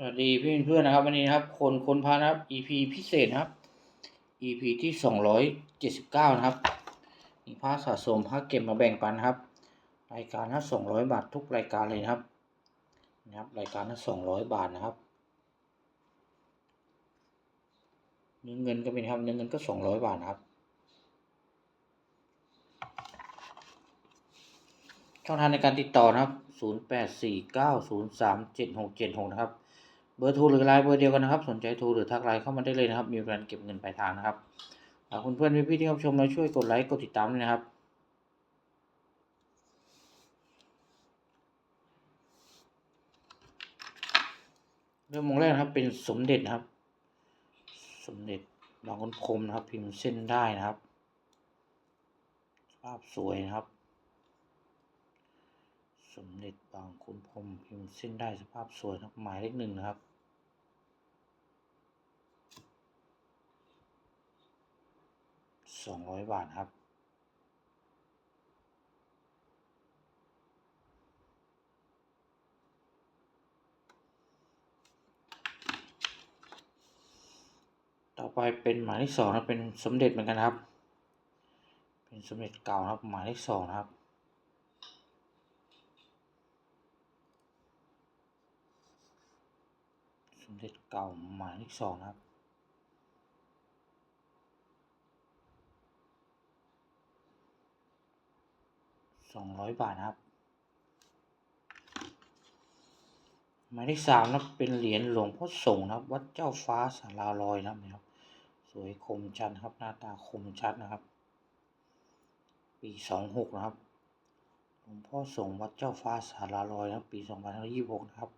สวัสดีเพี่อนเพื่อนนะครับ วันนี้นะครับ คนคนพานะครับ EP พิเศษนะครับ EP ที่สองร้อยเจ็ดสิบเก้านะครับมีผ้าสะสมผ้าเก็บมาแบ่งปันนะครับ รายการละสองร้อยบาททุกรายการเลยนะครับนะครับ รายการละสองร้อยบาทนะครับเนื้อเงินก็เป็นครับเนื้อเงินก็สองร้อยบาทนะครับช่องทางในการติดต่อนะครับ 0849037676 นะครับ เบอร์โทรหรือไลน์เบอร์เดียวกันนะครับ สนใจโทรหรือทักไลน์เข้ามาได้เลยนะครับ มีการเก็บเงินปลายทางนะครับหากคุณเพื่อนพี่ๆที่รับชมแล้วช่วยกดไลค์กดติดตามด้วยนะครับเริ่มมองแรกนะครับเป็นสมเด็จนะครับ สมเด็จบางคนคมนะครับ พิมพ์เส้นได้นะครับ ภาพสวยนะครับ สมเด็จบางขุนพรมพิมพ์เส้นได้สภาพสวยนะครับหมายเลขหนึ่งนะครับ สองร้อยบาทครับ ต่อไปเป็นหมายเลขสองนะเป็นสมเด็จเหมือนกันครับ เป็นสมเด็จเก่านะครับหมายเลขสองนะครับสมเด็จเก่าหมายเลขสองนะครับ สองร้อยบาทนะครับหมายเลขสามนะเป็นเหรียญหลวงพ่อสงฆ์นะครับ วัดเจ้าฟ้าสาราลอยนะครับนะครับ สวยคมชัดครับ หน้าตาคมชัดนะครับ ปีสองหกนะครับ หลวงพ่อสงฆ์วัดเจ้าฟ้าสาราลอยนะครับ ปีสองพันห้าร้อยยี่สิบหกนะครับ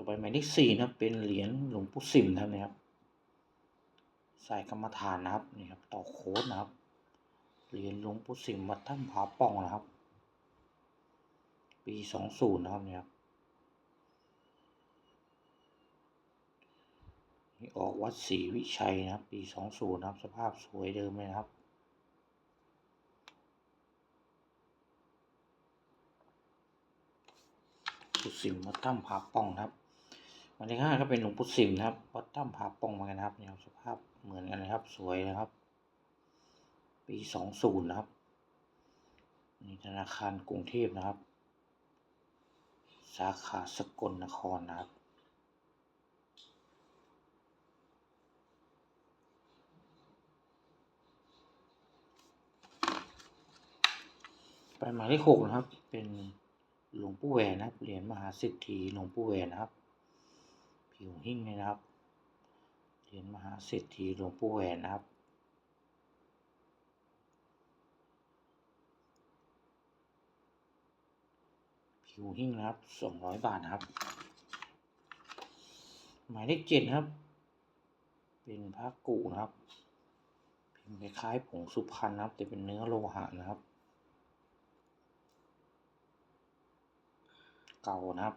ต่อไปหมายเลขสี่นะเป็นเหรียญหลวงปู่สิมนะครับนะครับใส่กรรมฐานนะครับนี่ครับต่อโค้ดนะครับเหรียญหลวงปู่สิมวัดถ้ำผาป่องนะครับ ปีสองศูนย์นะครับเนี่ยครับนี่ออกวัดศรีวิชัยนะครับ ปีสองศูนย์นะครับ สภาพสวยเดิมเลยนะครับปู่สิมวัดถ้ำผาป่องนะครับ วันที่ห้าก็เป็นหลวงปู่สิมนะครับวัดถ้ำผาปองเหมือนกันนะครับเนี่ยสภาพเหมือนกันนะครับ สวยนะครับ ปีสองศูนย์นะครับนี่ธนาคารกรุงเทพนะครับ สาขาสกลนครนะครับไปหมายเลขหกนะครับ เป็นหลวงปู่แหวนนะครับเหรียญมหาเศรษฐีหลวงปู่แหวนนะครับ ผิวหิ้งเลยนะครับเหรียญมหาเศรษฐีหลวงปู่แหวนนะครับ ผิวหิ้งนะครับสองร้อยบาทนะครับ หมายเลขเจ็ดครับ เป็นพระกุนะครับพิมพ์คล้ายๆผงสุพรรณนะครับ แต่เป็นเนื้อโลหะนะครับ เก่านะครับ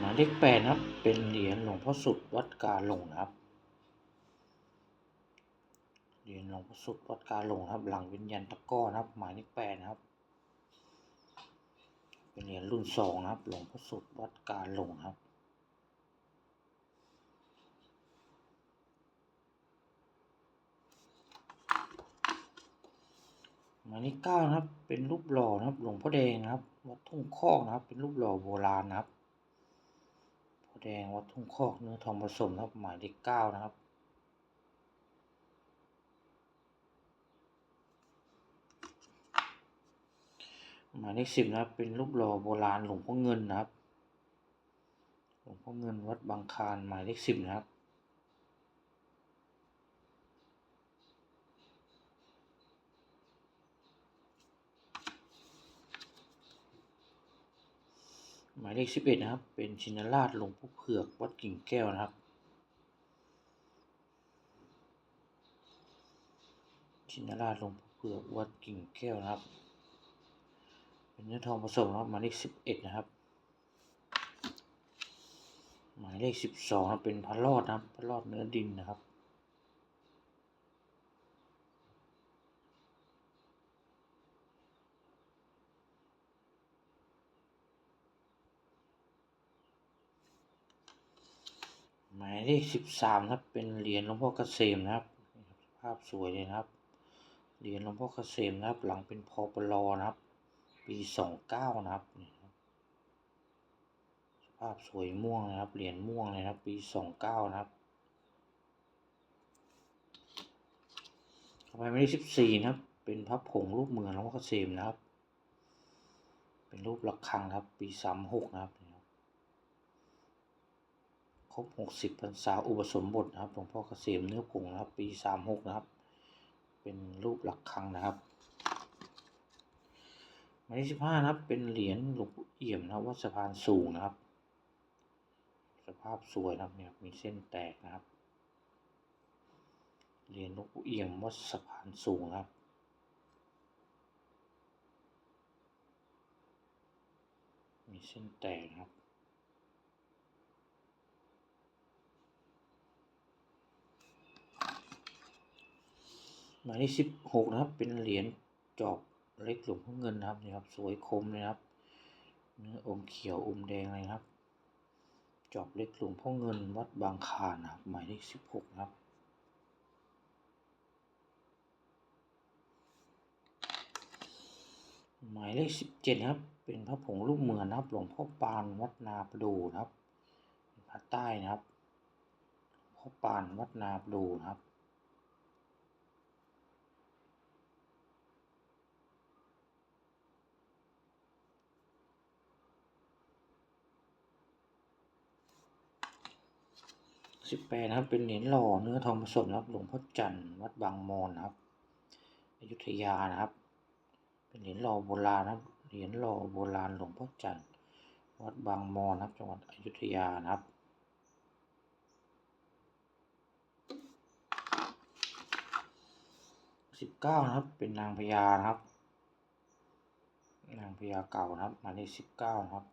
หมาย เลขแปดนะครับ เป็นเหรียญหลวงพ่อสุดวัดกาหลงนะครับ เหรียญหลวงพ่อสุดวัดกาหลงนะครับ หลังวิญญาณตะก้อนะครับ หมายเลขแปดนะครับ เป็นเหรียญรุ่นสองนะครับ หลวงพ่อสุดวัดกาหลงครับหมายเลขเก้านะครับ เป็นรูปหล่อนะครับ หลวงพ่อแดงนะครับ วัดทุ่งคอกนะครับ เป็นรูปหล่อโบราณนะครับ แดงวัดทุ่งคอกเนื้อทองผสมนะครับหมายเลขเก้านะครับหมายเลขสิบนะครับเป็นรูปหล่อโบราณหลวงพ่อเงินนะครับหลวงพ่อเงินวัดบางคารหมายเลขสิบนะครับ หมายเลขสิบเอ็ดนะครับ เป็นชินราชหลวงพ่อเผือกวัดกิ่งแก้วนะครับ ชินราชหลวงพ่อเผือกวัดกิ่งแก้วนะครับ เป็นเนื้อทองผสมนะครับหมายเลขสิบเอ็ดนะครับ หมายเลขสิบสองเป็นพระรอดนะครับพระรอดเนื้อดินนะครับ ห มายเลขสิบสามครับ เป็นเหรียญหลวงพ่อเกษมนะครับ ภาพสวยเลยนะครับ เหรียญหลวงพ่อเกษมนะครับ หลังเป็นพอปลอนะครับ ปีสองเก้านะครับ ภาพสวยม่วงนะครับ เหรียญม่วงเลยนะครับ ปีสองเก้านะครับต่อไปหมายเลขสิบสี่นะครับ เป็นพระผงรูปเหมือนหลวงพ่อเกษมนะครับ เป็นรูประฆังครับ ปีสามหกนะครับ รบครบหกสิบพรรษาอุปสมบทนะครับหลวงพ่อเกษมเนื้อผงนะครับ ปีสามหกนะครับ เป็นรูประฆังนะครับหมายเลขสิบห้านะครับ เป็นเหรียญหลวงปู่เอี่ยมนะครับวัดสะพานสูงนะครับ สภาพสวยนะครับเนี่ยมีเส้นแตกนะครับเหรียญหลวงปู่เอี่ยมวัดสะพานสูงนะครับมีเส้นแตกนะครับ มายเลขสิบหกนะครับ เป็นเหรียญจอบเล็กหลวงพ่อเงินนะครับนี่ครับ สวยคมเลยนะครับ เนื้ออมเขียวอมแดงเลยนะครับ จอบเล็กหลวงพ่อเงินวัดบางคานนะครับหมายเลขสิบหกนะครับหมายเลขสิบเจ็ดนะครับ เป็นพระผงรูปเหมือนนะครับ หลวงพ่อปานวัดนาประดูนะครับพระใต้นะครับหลวงพ่อปานวัดนาประดูนะครับ สิบแปดนะครับ เป็นเหรียญหล่อเนื้อทองผสมนะครับหลวงพ่อจันทร์วัดบางมอนนะครับอยุธยานะครับ เป็นเหรียญหล่อโบราณนะครับเหรียญหล่อโบราณหลวงพ่อจันทร์วัดบางมอนนะครับ จังหวัดอยุธยานะครับสิบเก้านะครับ เป็นนางพญานะครับ นางพญาเก่านะครับหมายเลขสิบเก้านะครับ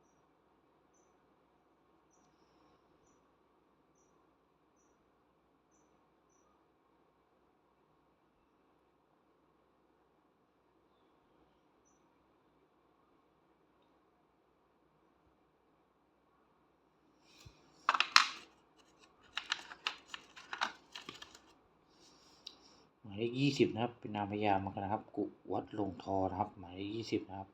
ายเลขยี่สิบนะครับ เป็นนามพญามกันนะครับ กุวัดลงทอนะครับ หมายเลขยี่สิบนะครับ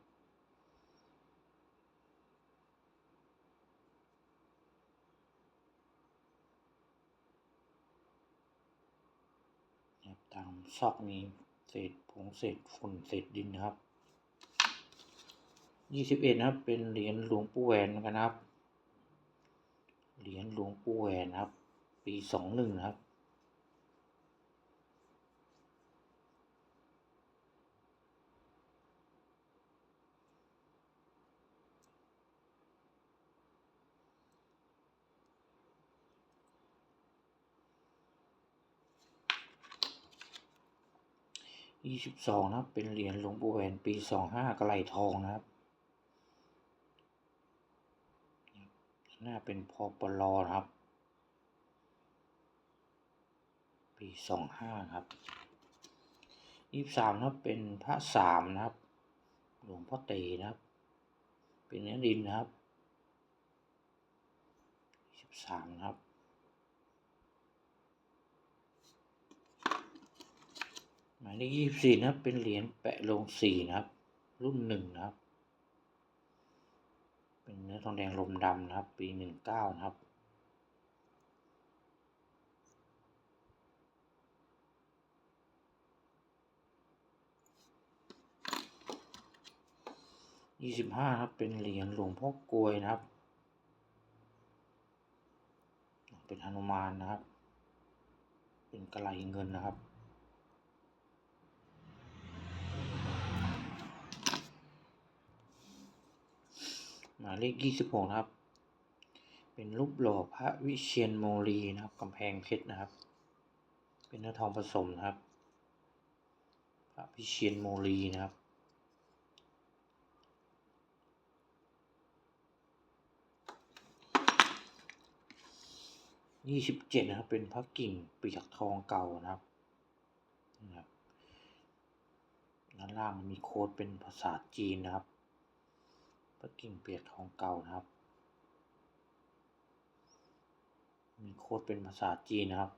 ตามซอกมีเศษผงเศษฝุ่นเศษดินนะครับยี่สิบเอ็ดนะครับ เป็นเหรียญหลวงปู่แหวนเหมือนกันนะครับ เหรียญหลวงปู่แหวนนะครับ ปีสองหนึ่งนะครับ ยี่สิบสองนะครับ เป็นเหรียญหลวงปู่แหวนปีสองห้ากระไหลทองนะครับ หน้าเป็นพอปลอครับ ปีสองห้าครับยี่สามนะครับ เป็นพระสามนะครับ หลวงพ่อเตนะครับ เป็นเนื้อดินนะครับยี่สิบสามนะครับ หมายเลขยี่สิบสี่นะครับ เป็นเหรียญแปะลงสี่นะครับ รุ่นหนึ่งนะครับ เป็นเนื้อทองแดงลมดำนะครับ ปีหนึ่งเก้านะครับยี่สิบห้าครับ เป็นเหรียญหลวงพ่อกลวยนะครับ เป็นหนุมานนะครับ เป็นกระไหลเงินนะครับ หมายเลขยี่สิบหกนะครับ เป็นรูปหล่อพระวิเชียนโมลีนะครับกำแพงเพชรนะครับ เป็นเนื้อทองผสมนะครับ พระวิเชียนโมลีนะครับยี่สิบเจ็ดนะครับ เป็นพระกิ่งเปียกทองเก่านะครับด้านล่างมีโค้ดเป็นภาษาจีนนะครับ พระกิ่งเปียกทองเก่านะครับ มีโค้ดเป็นภาษาจีนนะครับ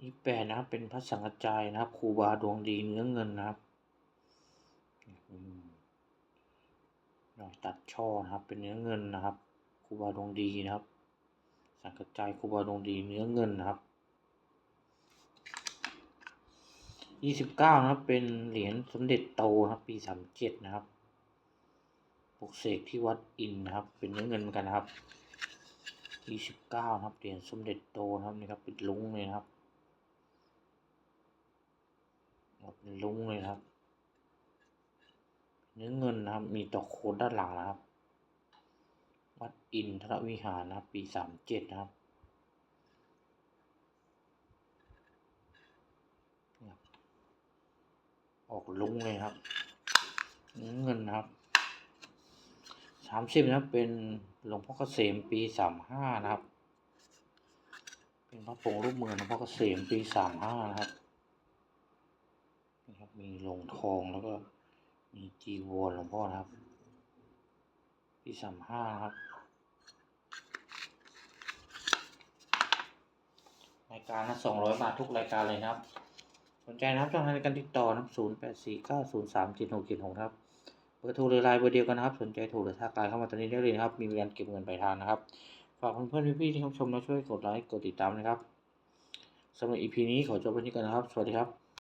นี่แปดนะครับเป็นพระสังฆจายนะครับครูบาดวงดีเนื้อเงินนะครับหน่อยตัดช่อนะครับเป็นเนื้อเงินนะครับครูบาดวงดีนะครับ สังฆจายครูบาดวงดีเนื้อเงินนะครับยี่สิบเก้านะครับ เป็นเหรียญสมเด็จโตนะครับ ปีสามเจ็ดนะครับปลุกเสกที่วัดอินนะครับ เป็นเนื้อเงินเหมือนกันนะครับยี่สิบเก้านะครับ เหรียญสมเด็จโตนะครับนี่ครับเป็นลุงเลยนะครับเป็นลุงเลยนะครับ เนื้อเงินนะครับ มีตอกโคนด้านหลังนะครับ วัดอินทรวิหารนะครับ ปีสามเจ็ดนะครับออกลุงเลยครับเงินนะครับสามสิบนะเป็นหลวงพ่อเกษมปีสามห้านะครับ เป็นพระผงรูปมือหลวงพ่อเกษมปีสามห้านะครับนะครับ มีลงทองแล้วก็มีจีวรหลวงพ่อนะครับ ปีสามห้านะครับราย การละสองร้อยบาททุกรายการเลยนะครับ สนใจนะครับช่องทางในการติดต่อนะศูนย์แปดสี่เก้าศูนย์สามเจ็ดหกเจ็ดหกครับเบอร์โทรหรือไลน์เบอร์เดียวกันนะครับ สนใจโทรหรือทักไลน์เข้ามาตอนนี้ได้เลยนะครับ มีบริการเก็บเงินปลายทางนะครับ ฝากเพื่อนๆพี่ๆที่รับชมและช่วยกดไลค์กดติดตามนะครับสำหรับ EP นี้ขอจบไปที่กันนะครับ สวัสดีครับ